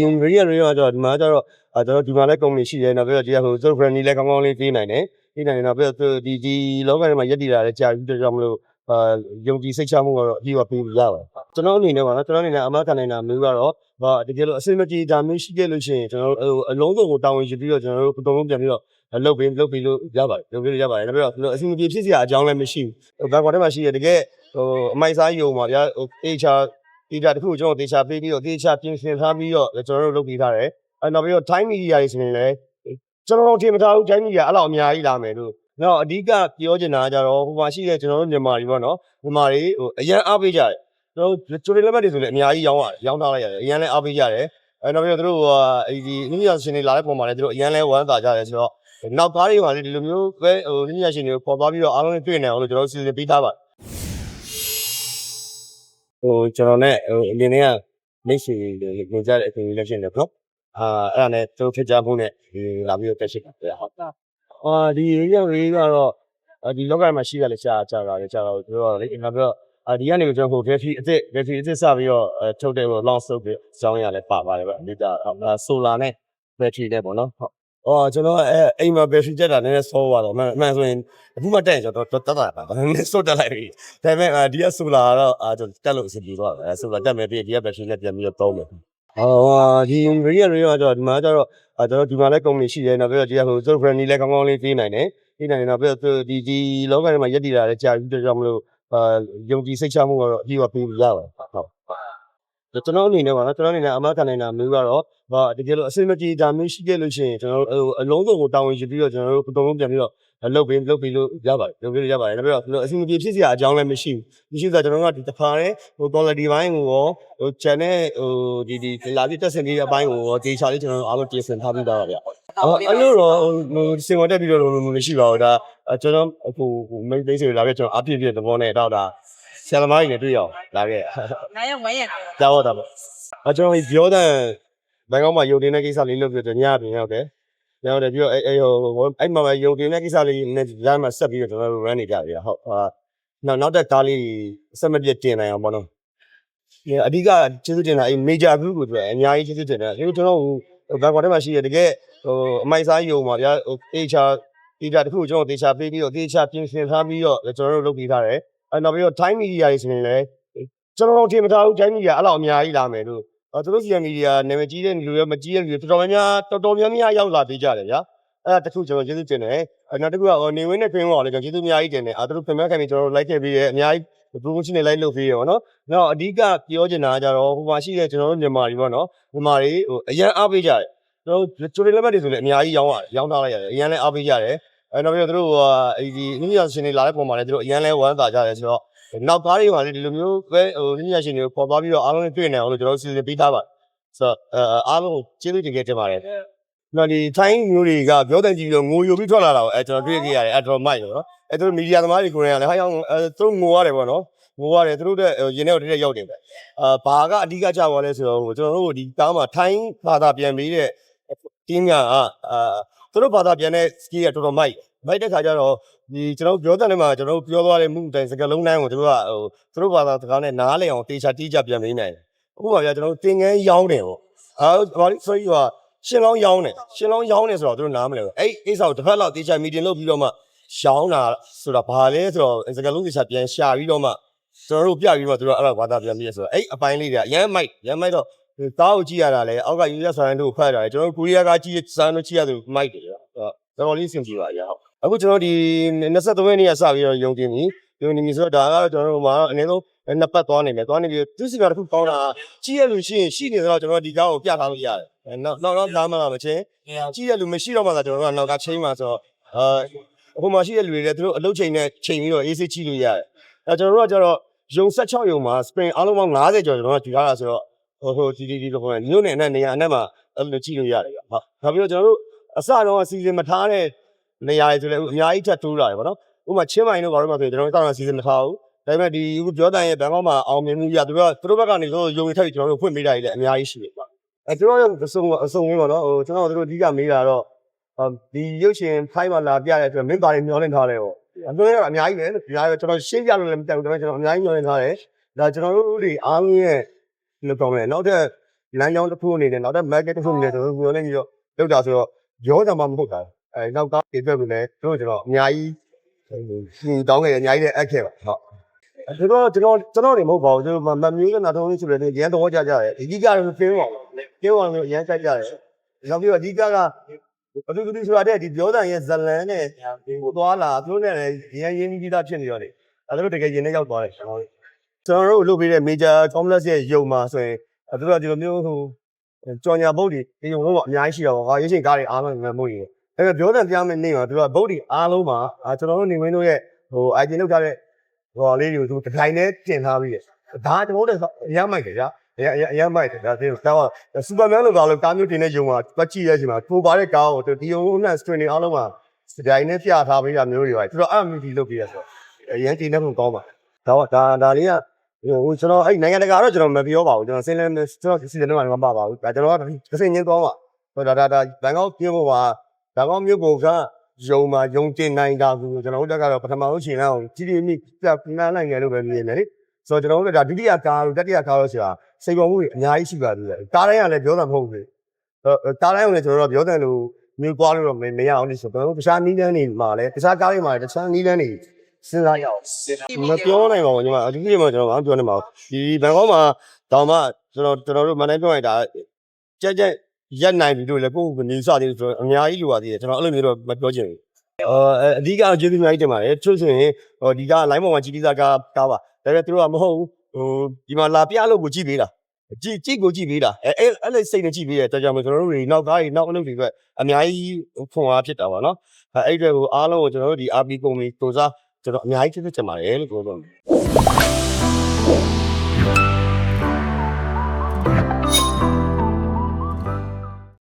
ဒီ real real ကတော့ဒီမှာကျတော့အဲကျွန်တော်ဒီမှာလည်း company ရှိတယ်နောက်ပြီးတော့ဒီကဟို soft friendly လည်းကောင်းကောင်းလေးပေးနိုင်တယ်ပေးနိုင်တယ်နောက်ပြီးတော့ဒီဒီလောကထဲမှာရက်တည်တာလည်းကြာပြီးတော့ကြောင့်မလို့အာယုံကြည်စိတ်ချမှုကတော့အပြည့်အဝပေးလို့ရပါတယ်ကျွန်တော်အနေနဲ့ပါနော်ကျွန်တော်အနေနဲ့အမခံနိုင်တာမျိုးကတော့ဟာတကယ်လို့အစင်မပြေဒါမျိုးရှိခဲ့လို့ရှိရင်ကျွန်တော်တို့ဟိုအလုံးစုံကိုတာဝန်ယူပြီးတော့ကျွန်တော်တို့အကုန်လုံးပြန်ပြီးတော့လုပ်ပေးလုပ်ပြီးလို့ရပါတယ်လုပ်ပြီးလို့ရပါတယ်နောက်ပြီးတော့အစင်မပြေဖြစ်စရာအကြောင်းလည်းမရှိဘူးဟိုဘန်ကောက်ထဲမှာရှိရတကယ်ဟိုအမိုက်စားယုံပါဗျာဟို HR ဒီတာတခုကိုကျွန်တော်တေချာပေးပြီးတော့တေချာပြင်ဆင်ထားပြီးတော့ကျွန်တော်တို့လုပ်ပေးထားတယ်အဲနောက်ပြီးတော့ time media တွေဆိုရင်လည်းကျွန်တော်တို့ထင်မထားဘူး time media အဲ့လောက်အများကြီးလာမယ်လို့နောက်အဓိကပြောချင်တာကကြတော့ဟိုမှာရှိတဲ့ကျွန်တော်တို့မြန်မာတွေပေါ့နော်မြန်မာတွေဟိုအရန်အားပေးကြတယ်ကျွန်တော်တို့ချိုးလက်မှတ်တွေဆိုလည်းအများကြီးရောင်းရတယ်ရောင်းထားလိုက်ရတယ်အရန်လည်းအားပေးကြတယ်အဲနောက်ပြီးတော့သူတို့ဟိုအဲဒီနည်းပညာရှင်တွေလာတဲ့ပုံမှာလည်းသူတို့အရန်လည်းဝမ်းသာကြတယ်ဆိုတော့နောက်ကားတွေမှာလည်းဒီလိုမျိုးပဲဟိုနည်းပညာရှင်တွေကိုပေါ်သွားပြီးတော့အားလုံးနဲ့တွေ့နေအောင်လို့ကျွန်တော်တို့စီစဉ်ပေးထားပါတယ် ဟိုကျွန်တော်နဲ့ဟိုအရင်ကမိတ်ဆွေတွေညကြတဲ့အချိန်လေးလည်းဖြစ်နေပေါ့အာအဲ့ဒါနဲ့သူတို့ဖြစ်ကြမှုနဲ့ဒီလာပြီးတော့တက်ရှိတာဟုတ်အာဒီရေးရရေးကတော့ဒီလောကမှာရှိရလဲကြာကြာတာလေကြာတော့သူတို့ကလေနောက်ပြီးတော့အာဒီကနေကျွန်တော်ဟို battery အစ်စ် battery အစ်စ်စပြီးတော့ထုတ်တဲ့ဟို long soap ပြီးစောင်းရလဲပါပါတယ်ဗျအဓိကဆိုလာနဲ့ battery နဲ့ပေါ့နော်ဟုတ် အော်ကျွန်တော်အဲအိမ်မှာ battery တက်တာနည်းနည်းဆောသွားတော့မှန်မှန်ဆိုရင်အခုမှတက်ရင်ကျွန်တော်တက်တာပါနည်းနည်းဆော့တက်လိုက်ပြီဒါပေမဲ့ဒီကဆိုလာတော့အာကျွန်တော်တက်လို့အဆင်ပြေသွားတယ်ဆိုလာတက်မယ်ပြီးဒီက battery နဲ့ပြန်ပြီးတော့သုံးမယ်အော်ဒီ real real ကတော့ဒီမှာကျတော့အဲကျွန်တော်ဒီမှာလည်း company ရှိတယ်နောက်ပြီးတော့ဒီကဟို soft friendly လည်းကောင်းကောင်းလေးပေးနိုင်တယ်ပေးနိုင်တယ်နောက်ပြီးတော့ဒီဒီလောကထဲမှာရက်တည်တာလည်းကြာပြီးတော့ကြောင့်မလို့အာယုံကြည်စိတ်ချမှုကတော့အပြည့်အဝပေးလို့ရပါတယ်ဟုတ် ကျွန်တော်အနေနဲ့ပါနော်ကျွန်တော်အနေနဲ့အမခံနိုင်တာမျိုးကတော့ဟာတကယ်လို့အစင်မပြေဒါမျိုးရှိခဲ့လို့ရှိရင်ကျွန်တော်တို့ဟိုအလုံးစုံကိုတာဝန်ယူပြီးတော့ကျွန်တော်တို့အကုန်လုံးပြန်ပြီးတော့လုပ်ပေးလုပ်ပြီးလို့ရပါတယ်လုပ်ပြီးလို့ရပါတယ်နောက်ပြီးတော့အစင်မပြေဖြစ်စရာအကြောင်းလည်းမရှိဘူးမရှိဆိုတော့ကျွန်တော်တို့ကဒီတစ်ခါနဲ့ဟို quality ဘိုင်းကိုရောဟို channel ဟိုဒီဒီလာပြီးတက်ဆင်ပြီးတဲ့အပိုင်းကိုရောဒေချာလေးကျွန်တော်တို့အားလုံးပြင်ဆင်ထားပြီးသားပါဗျအဲ့လိုတော့ဟိုစင်ဝင်တက်ပြီးတော့လုံးလုံးမရှိပါဘူးဒါကျွန်တော်ဟိုမိတ်သိမ်းစီလာပြီးကျွန်တော်အပြည့်ပြည့်သဘောနဲ့တော့ဒါ ဆရာသမားကြီးနဲ့တွေ့ရအောင်လာခဲ့နားရောက်ဝမ်းရံကြောက်တော့ပေါ့အကျွန်တော်ဒီပြောတဲ့ဘန်ကောက်မှာယုံတင်တဲ့ကိစ္စလေးလုပ်ပြတော့ညပြင်ရောက်တယ်ညရောက်တယ်ပြီးတော့အဲအဲဟိုအဲ့မှာယုံတင်တဲ့ကိစ္စလေးနဲ့လမ်းမှာဆက်ပြီးတော့ကျွန်တော်တို့ run နေကြပြီဟုတ်ဟာနောက်နောက်တဲ့ကားလေးအဆက်မပြတ်တင်နိုင်အောင်ပေါ့နော်ဒီအဓိကကျေးဇူးတင်တာအဲ major group ကိုတွေ့အများကြီးကျေးဇူးတင်တယ်ဒီကျွန်တော်ဟိုဘန်ကောက်ထဲမှာရှိရတကယ်ဟိုအမိုက်စားယုံပါဗျာဟို HR ဒီတာတခုကိုကျွန်တော်တေချာပေးပြီးတော့တေချာပြင်ဆင်ထားပြီးတော့ကျွန်တော်တို့လုပ်ပေးထားတယ် အဲနောက်ပြီးတော့ time media တွေဆိုရင်လည်းကျွန်တော်တို့ထင်မထားဘူးတိုင်းမီဒီယာအဲ့လောက်အများကြီးလာမယ်လို့အဲသူတို့စီယမီဒီယာနာမည်ကြီးတဲ့လူတွေမကြီးတဲ့လူတွေတော်တော်များများတော်တော်များများရောက်လာပေးကြတယ်ဗျာအဲ့ဒါတခုကျွန်တော်ကျေးဇူးတင်တယ်အဲနောက်တစ်ခုကနေဝင်းနဲ့ခင်းဝေါ်လည်းကျွန်တော်ကျေးဇူးအများကြီးတင်တယ်အဲသူတို့ပြင်မဲ့ခံပြီးကျွန်တော်တို့လိုက်ခဲ့ပြီးတယ်အများကြီး promotion တွေလိုက်လုပ်ပေးရပါတော့နောက်အဓိကပြောချင်တာကကြတော့ဟိုမှာရှိတဲ့ကျွန်တော်တို့မြန်မာတွေပေါ့နော်မြန်မာတွေဟိုအရန်အားပေးကြတယ်ကျွန်တော်တို့ချိုးလက်မှတ်တွေဆိုလည်းအများကြီးရောင်းရတယ်ရောင်းထားလိုက်ရတယ်အရန်လည်းအားပေးကြတယ် အဲနောက်ပြီးတော့သူတို့ဟိုအဲဒီနည်းပညာရှင်တွေလာတဲ့ပုံမှာလည်းသူတို့အရန်လည်းဝမ်းသာကြတယ်ဆိုတော့နောက်ကားတွေမှာလည်းဒီလိုမျိုးပဲဟိုညဉ့်ရှင်တွေကိုပေါ်သွားပြီးတော့အားလုံးနဲ့တွေ့နေအောင်လို့ကျွန်တော်တို့စီစဉ်ပေးထားပါတယ်ဆိုတော့အဲအားလုံးကိုကျေးဇူးတင်ခဲ့တင်ပါတယ်နော်ဒီထိုင်းမျိုးတွေကပြောတဲ့ကြည့်ပြီးတော့ငိုယိုပြီးထွက်လာတာကိုအဲကျွန်တော်တွေ့ခဲ့ရတယ်အဲတော်မိုက်လို့နော်အဲသူတို့မီဒီယာသမားတွေကိုယ်တိုင်ကလည်းဟာရောက်အဲသူတို့ငိုရတယ်ပေါ့နော်ငိုရတယ်သူတို့တဲ့ရင်ထဲကိုတည်းတည်းရောက်တယ်ပဲအာဘာကအဓိကကြောက်သွားလဲဆိုတော့ကျွန်တော်တို့ဒီကားမှာထိုင်းဘာသာပြန်ပြီးတဲ့ team ကအာသူတို့ဘာသာပြန်တဲ့ skill ကတော်တော်မိုက်မိုက်တဲ့ခါကျတော့ဒီကျွန်တော်ပြောတဲ့နေမှာကျွန်တော်ပြောသွားတဲ့မှုတိုင်စကလုံးတိုင်းကိုတို့ကဟိုသူတို့ဘာသာစကားနဲ့နားလည်အောင်တေချာတိကျပြန်ပေးနိုင်တယ်။အခုပါဗျာကျွန်တော်တင်ငန်းရောင်းတယ်ပေါ့။အာဘာလို့ဆိုရရှင်လောင်းရောင်းတယ်။ရှင်လောင်းရောင်းတယ်ဆိုတော့တို့နားမလဲဘူး။အဲ့ကိစ္စကိုတစ်ဖက်လောက်တေချာမီတင်လုပ်ပြီးတော့မှရောင်းတာဆိုတာဘာလဲဆိုတော့စကလုံးတေချာပြန်ရှာပြီးတော့မှကျွန်တော်တို့ပြပြီးမှတို့ကအဲ့ဒါဘာသာပြန်ပြီးဆိုတော့အဲ့အပိုင်းလေးတွေကရမ်းမိုက်ရမ်းမိုက်တော့ တားကိုကြည့်ရတာလေအောက်ကယူရဆိုင်တို့ဖတ်တာလေကျွန်တော်တို့ကိုရီးယားကကြည့်စမ်းတို့ကြည့်ရတယ်မိုက်တယ်ဗျာ။တော်တော်လေးစင်ကြည့်ပါရအောင်အခုကျွန်တော်ဒီ23ရက်နေ့ကစပြီးတော့ယုံကြည်ပြီယုံကြည်ပြီဆိုတော့ဒါကတော့ကျွန်တော်တို့မှာအနည်းဆုံးနှစ်ပတ်သွားနေမယ်သွားနေပြီးသူစီကတစ်ခုကောင်းတာကြည့်ရလို့ရှိရင်ရှိနေတော့ကျွန်တော်ဒီကားကိုပြထားလို့ရတယ်နောက်နောက်တော့ဒါမှမချင်းကြည့်ရလို့မရှိတော့မှသာကျွန်တော်တို့ကနောက်ကချိန်မှဆိုတော့အဲဟိုမှာရှိတဲ့လူတွေလည်းသူတို့အလုပ်ချိန်နဲ့ချိန်ပြီးတော့အေးဆေးကြည့်လို့ရတယ်အဲကျွန်တော်တို့ကကျတော့ယုံ16ယုံမှာ spring အားလုံးပေါင်း90ကျော်ကျွန်တော်ကကြည့်ရတာဆိုတော့ ဟိုဟိုဒီဒီဒီလိုပေါ့ညို့နေနဲ့နေရာနဲ့မှာအဲ့လိုကြည့်လို့ရတယ်ဟုတ်နောက်ပြီးတော့ကျွန်တော်တို့အစတော့စီစဉ်မထားတဲ့နေရာတွေဆိုလည်းအများကြီးထပ်တိုးလာတယ်ဗောနော်ဥပမာချင်းမိုင်တို့ဘာလို့မှဆိုရင်ကျွန်တော်တို့တောင်းတာစီစဉ်မထားဘူးဒါပေမဲ့ဒီအခုပြောတဲ့ရဲ့ဘန်ကောက်မှာအောင်မြင်မှုရသူကသူတို့ဘက်ကနေဆိုယုံနေထက်ပြီးကျွန်တော်တို့ဖွင့်ပေးတာကြီးလည်းအများကြီးရှိတယ်ပေါ့အဲကျွန်တော်တို့အစုံအစုံဝင်ပါတော့ဟိုကျွန်တော်တို့အဓိကမေးတာတော့ဒီရုပ်ရှင်ဖိုင်းမှာလာပြတဲ့အတွက်မင်းပါနေမျောလင့်ထားတယ်ပေါ့အသွင်းကအများကြီးပဲဒီဟာကျွန်တော်ရှင်းပြလို့လည်းမတက်ဘူးဒါပေမဲ့ကျွန်တော်အများကြီးမျောလင့်ထားတယ်ဒါကျွန်တော်တို့တွေအားလုံးရဲ့ လို့ပြောမယ်နောက်ထပ်လမ်းကြောင်းတစ်ခုအနေနဲ့နောက်တဲ့ market တစ်ခုအနေနဲ့ကျွန်တော်တို့ပြောနေပြီးတော့လောက်တာဆိုတော့ရောကြမှာမဟုတ်တာအဲနောက်ကားတွေအတွက်ကိုလည်းတို့ကျွန်တော်အများကြီးဟိုတောင်းခဲ့တယ်အများကြီးလည်းအပ်ခဲ့ပါဟုတ်ဒါတော့ကျွန်တော်ကျွန်တော်နေမဟုတ်ပါဘူးကျွန်တော်မမျိုးကနာတော့ဆိုတယ်ရန်တော့ကြကြတယ်အကြီးကတော့ပြင်းပါပြင်းအောင်လို့ရန်ကြကြတယ်နောက်ပြီးတော့အကြီးကကဘသူဘသူဆိုတာတဲ့ဒီပြောတဲ့ရဲ့ဇလန်းနဲ့ဟိုသွားလာသူတို့နဲ့လည်းရန်ရင်းကြီးသားဖြစ်နေတော့လေအဲဒါတို့တကယ်ရင်နဲ့ရောက်သွားတယ်ကျွန်တော် ကျွန်တော်တို့လုပ်ပေးတဲ့ major complex ရဲ့ယုံမှာဆိုရင်အဲသူတို့ကဒီလိုမျိုးဟိုကြော်ညာဘုတ်ဒီဒီယုံလုံးကအများကြီးရှိတော့ဟာရွေးချိန်ကားတွေအားလုံးငမုတ်ကြီးအဲဒါပြောတဲ့တရားမနေမှာသူကဘုတ်ဒီအားလုံးမှာအာကျွန်တော်တို့နေဝင်းတို့ရဲ့ဟို idea လောက်ထားတဲ့ဟိုလေးတွေကိုသူတစ်တိုင်းနဲ့တင်ထားပြီးတယ်ဒါကျွန်တော်တို့အရမ်းမိုက်တယ်ဗျာအရအရအမိုက်တယ်ဒါသေးတော့စူပါမန်လို့ကားလို့ကားမျိုးတင်တဲ့ယုံမှာတွက်ကြည့်ရတဲ့အချိန်မှာထိုးပါတဲ့ကားကိုဒီယုံနဲ့ string အားလုံးမှာစတိုင်းနဲ့ပြထားပေးတာမျိုးတွေပါသူတို့အမ်မီဒီလုပ်ပေးရဆိုအရန်တင်တဲ့ပုံကောင်းပါဒါဒါဒါလေးက ဟိုကျွန်တော်အဲ့နိုင်ငံတကာတော့ကျွန်တော်မပြောပါဘူးကျွန်တော်စင်းလဲကျွန်တော်စီစဉ်တော့မပါပါဘူးဒါကျွန်တော်ကတစ်စိမ့်ချင်းသွားပါဟိုဒါဒါဒါဘန်ကောက်မြို့ပေါ်မှာဘန်ကောက်မြို့ပေါ်ကယုံမှာယုံတင်နိုင်တာကိုကျွန်တော်တို့တက်ကတော့ပထမဆုံးချိန်လောက်ကြီးကြီးမြင့်ပြနှမ်းနိုင်တယ်လို့ပဲမြင်တယ်လေဆိုတော့ကျွန်တော်တို့ကဒါဒုတိယကားလို့တတိယကားလို့ဆိုတာစိတ်ပေါ်မှုတွေအများကြီးရှိပါသေးတယ်ကားတိုင်းကလည်းပြောတာမဟုတ်ဘူးကားတိုင်းကလည်းကျွန်တော်တို့ပြောတယ်လို့မျိုးသွားလို့တော့မရအောင်လို့ဆိုတော့တခြားနီးလန်းနေမှာလည်းတခြားကားတွေမှာလည်းတခြားနီးလန်းနေ စဉ်းစားရအောင်မပြောနိုင်ပါဘူးညီမအထူးသဖြင့်ကျွန်တော်မပြောနိုင်ပါဘူးဒီဘန်ကောက်မှာတောင်မှကျွန်တော်ကျွန်တော်တို့မနိုင်ပြောရင်ဒါကြက်ကြက်ရက်နိုင်ပြီလို့လည်းကိုယ့်ကိုယ်နေစသေးတယ်ဆိုတော့အများကြီးလိုပါသေးတယ်ကျွန်တော်အဲ့လိုမျိုးတော့မပြောချင်ဘူးအော်အဓိကတော့ကျေးဇူးအများကြီးတင်ပါတယ်သူဆိုရင်ဟိုဒီက line ပေါ်မှာကြီးကြီးစားကားကားပါဒါပေမဲ့သူတို့ကမဟုတ်ဘူးဟိုဒီမှာလာပြလို့ကိုကြည့်ပေးတာကြည့်ကြည့်ကိုကြည့်ပေးတာအဲအဲ့အဲ့လေစိတ်နဲ့ကြည့်ပေးတဲ့အတွက်ကြောင့်မို့ကျွန်တော်တို့တွေနောက်ကားတွေနောက်အလုပ်တွေအတွက်အများကြီးဖွန်အားဖြစ်တာပါနော်အဲအဲ့အတွက်ကိုအားလုံးကိုကျွန်တော်တို့ဒီ RP ကုမ္ပဏီစူစား ကျွန်တော်အများကြီးဖြစ်ဖြစ်ချင်ပါတယ်လို့ပြောတော့